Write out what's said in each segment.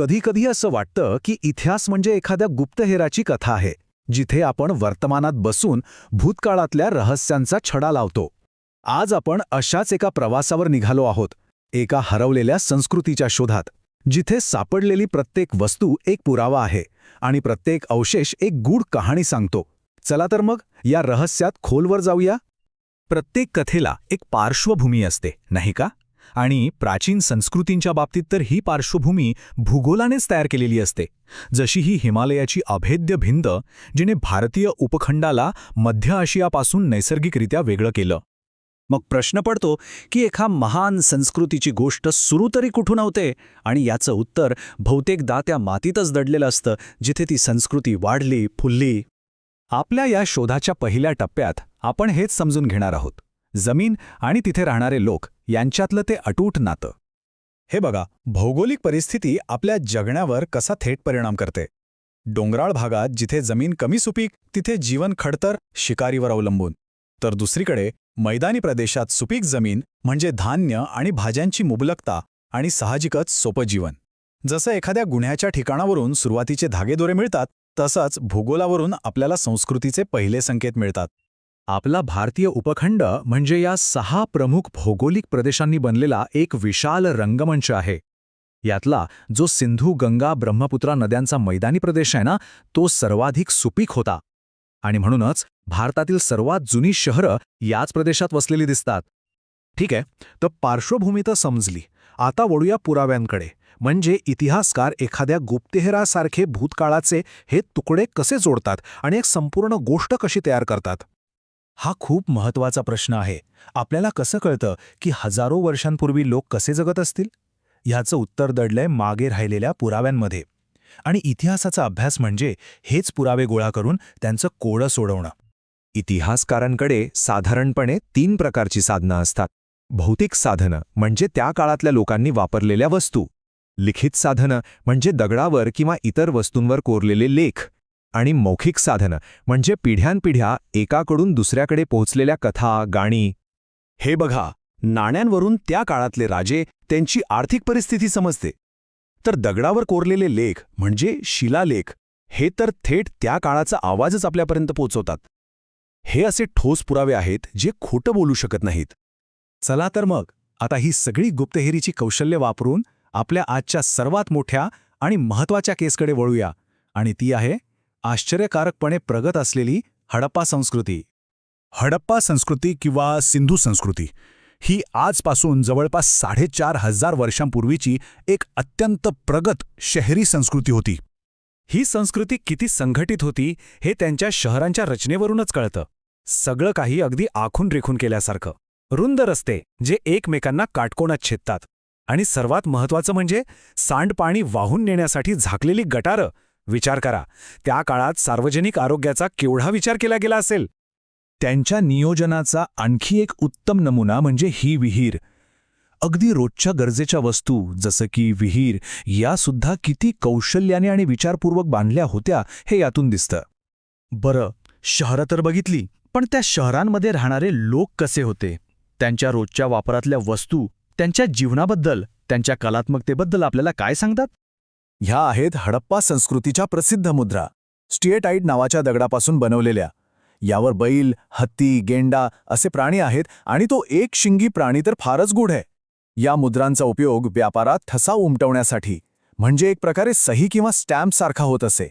कधीकधी असं वाटतं की इतिहास म्हणजे एखाद्या गुप्तहेराची कथा आहे जिथे आपण वर्तमानात बसून भूतकाळातल्या रहस्यांचा छडा लावतो. आज आपण अशाच एका प्रवासावर निघालो आहोत एका हरवलेल्या संस्कृतीच्या शोधात जिथे सापडलेली प्रत्येक वस्तू एक पुरावा आहे आणि प्रत्येक अवशेष एक गूढ कहाणी सांगतो. चला तर मग या रहस्यात खोलवर जाऊया. प्रत्येक कथेला एक पार्श्वभूमी असते नाही का? आणि प्राचीन संस्कृतींच्या बाबतीत तर ही पार्श्वभूमी भूगोलानेच तयार केलेली असते. जशी ही हिमालयाची अभेद्य भिंत जिने भारतीय उपखंडाला मध्य आशियापासून नैसर्गिकरित्या वेगळं केलं. मग प्रश्न पडतो की एका महान संस्कृतीची गोष्ट सुरू तरी कुठून होते? आणि याचं उत्तर बहुतेकदा त्या मातीतच दडलेलं असतं जिथे ती संस्कृती वाढली फुलली. आपल्या या शोधाच्या पहिल्या टप्प्यात आपण हेच समजून घेणार आहोत. जमीन आणि तिथे राहणारे लोक यांच्यातलं ते अटूट नातं. हे बघा भौगोलिक परिस्थिती आपल्या जगण्यावर कसा थेट परिणाम करते. डोंगराळ भागात जिथे जमीन कमी सुपीक तिथे जीवन खडतर शिकारीवर अवलंबून. तर दुसरीकडे मैदानी प्रदेशात सुपीक जमीन म्हणजे धान्य आणि भाज्यांची मुबलकता आणि साहजिकच सोपं जीवन. जसं एखाद्या गुन्ह्याच्या ठिकाणावरून सुरुवातीचे धागेदोरे मिळतात तसंच भूगोलावरून आपल्याला संस्कृतीचे पहिले संकेत मिळतात. आपला भारतीय उपखंड म्हणजे या सहा प्रमुख भौगोलिक प्रदेशांनी बनलेला एक विशाल रंगमंच आहे. यातला जो सिंधू गंगा ब्रह्मपुत्रा नद्यांचा मैदानी प्रदेश आहे ना तो सर्वाधिक सुपीक होता. आणि म्हणूनच भारतातील सर्वात जुनी शहरं याच प्रदेशात वसलेली दिसतात. ठीक आहे तर पार्श्वभूमी तर समजली. आता वळूया पुराव्यांकडे. म्हणजे इतिहासकार एखाद्या गुप्तहेरासारखे भूतकाळाचे हे तुकडे कसे जोडतात आणि एक संपूर्ण गोष्ट कशी तयार करतात? हा खूप महत्त्वाचा प्रश्न आहे. आपल्याला कसं कळतं की हजारो वर्षांपूर्वी लोक कसे जगत असतील? ह्याचं उत्तर दडलंय मागे राहिलेल्या पुराव्यांमध्ये. आणि इतिहासाचा अभ्यास म्हणजे हेच पुरावे गोळा करून त्यांचं कोडं सोडवणं. इतिहासकारांकडे साधारणपणे तीन प्रकारची साधनं असतात. भौतिक साधनं म्हणजे त्या काळातल्या लोकांनी वापरलेल्या वस्तू. लिखित साधनं म्हणजे दगडावर किंवा इतर वस्तूंवर कोरलेले लेख. आणि मौखिक साधनं म्हणजे पिढ्यानपिढ्या एकाकडून दुसऱ्याकडे पोहोचलेल्या कथा गाणी. हे बघा नाण्यांवरून त्या काळातले राजे त्यांची आर्थिक परिस्थिती समजते. तर दगडावर कोरलेले लेख म्हणजे शिलालेख हे तर थेट त्या काळाचा आवाजच आपल्यापर्यंत पोचवतात. हे असे ठोस पुरावे आहेत जे खोटं बोलू शकत नाहीत. चला तर मग आता ही सगळी गुप्तहेरीची कौशल्य वापरून आपल्या आजच्या सर्वात मोठ्या आणि महत्त्वाच्या केसकडे वळूया. आणि ती आहे आश्चर्यकारकपणे प्रगत असलेली हडप्पा संस्कृती. हडप्पा संस्कृती किंवा सिंधू संस्कृती ही आजपासून जवळपास साडेचार हजार वर्षांपूर्वीची एक अत्यंत प्रगत शहरी संस्कृती होती. ही संस्कृती किती संघटित होती हे त्यांच्या शहरांच्या रचनेवरूनच कळतं. सगळं काही अगदी आखून रेखून केल्यासारखं. रुंद रस्ते जे एकमेकांना काटकोणात छेदतात. आणि सर्वात महत्वाचं म्हणजे सांडपाणी वाहून नेण्यासाठी झाकलेली गटारं विचार करा. त्या काळात सार्वजनिक आरोग्याचा केवढा विचार केला गेला असेल? त्यांच्या नियोजनाचा आणखी एक उत्तम नमुना म्हणजे ही विहीर. अगदी रोजच्या गरजेच्या वस्तू जसं की विहीर यासुद्धा किती कौशल्याने आणि विचारपूर्वक बांधल्या होत्या हे यातून दिसतं. बरं शहरं तर बघितली पण त्या शहरांमध्ये राहणारे लोक कसे होते? त्यांच्या रोजच्या वापरातल्या वस्तू त्यांच्या जीवनाबद्दल त्यांच्या कलात्मकतेबद्दल आपल्याला काय सांगतात? ह्या आहेत हडप्पा संस्कृतीच्या प्रसिद्ध मुद्रा स्टिएटाईट नावाच्या दगडापासून बनवलेल्या. यावर बैल हत्ती गेंडा असे प्राणी आहेत आणि तो एक शिंगी प्राणी तर फारच गूढ आहे. या मुद्रांचा उपयोग व्यापारात ठसा उमटवण्यासाठी म्हणजे एक प्रकारे सही किंवा स्टॅम्पसारखा होत असे.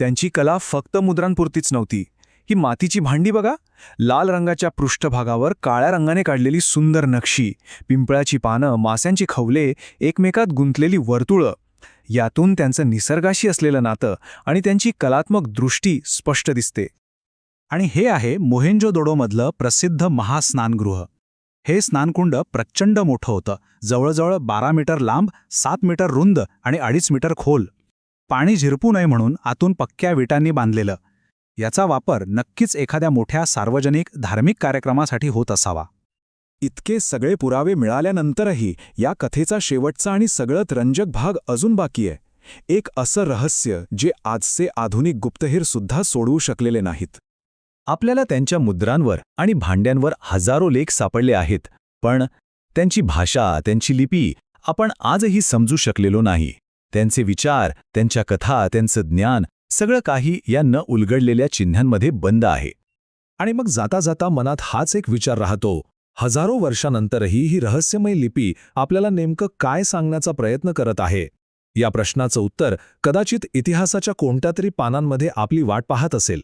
त्यांची कला फक्त मुद्रांपुरतीच नव्हती ही मातीची भांडी बघा. लाल रंगाच्या पृष्ठभागावर काळ्या रंगाने काढलेली सुंदर नक्षी पिंपळाची पानं मास्यांची खवले एकमेकात गुंतलेली वर्तुळं. यातून त्यांचं निसर्गाशी असलेलं नातं आणि त्यांची कलात्मक दृष्टी स्पष्ट दिसते. आणि हे आहे मोहेंजोदोडोमधलं प्रसिद्ध महास्नानगृह. हे स्नानकुंड प्रचंड मोठं होतं. जवळजवळ बारा मीटर लांब सात मीटर रुंद आणि अडीच मीटर खोल. पाणी झिरपू नये म्हणून आतून पक्क्या विटांनी बांधलेलं. याचा वापर नक्कीच एखाद्या मोठ्या सार्वजनिक धार्मिक कार्यक्रमासाठी होत असावा. इतके सगळे पुरावे मिळाल्यानंतरही या कथेचा शेवटचा आणि सगळ्यात रंजक भाग अजून बाकी आहे. एक असं रहस्य जे आजचे आधुनिक गुप्तहेर सुद्धा सोडवू शकलेले नाहीत. आपल्याला त्यांच्या मुद्रांवर आणि भांड्यांवर हजारो लेख सापडले आहेत पण त्यांची भाषा त्यांची लिपी आपण आजही समजू शकलेलो नाही. त्यांचे विचार त्यांच्या कथा त्यांचं ज्ञान सगळं काही या न उलगडलेल्या चिन्हांमध्ये बंद आहे. आणि मग जाता जाता मनात हाच एक विचार राहतो हजारो वर्षानंतरही ही रहस्यमय लिपी आपल्याला नेमकं काय सांगण्याचा प्रयत्न करत आहे? या प्रश्नाचं उत्तर कदाचित इतिहासाच्या कोणत्या तरी पानांमध्ये आपली वाट पाहत असेल.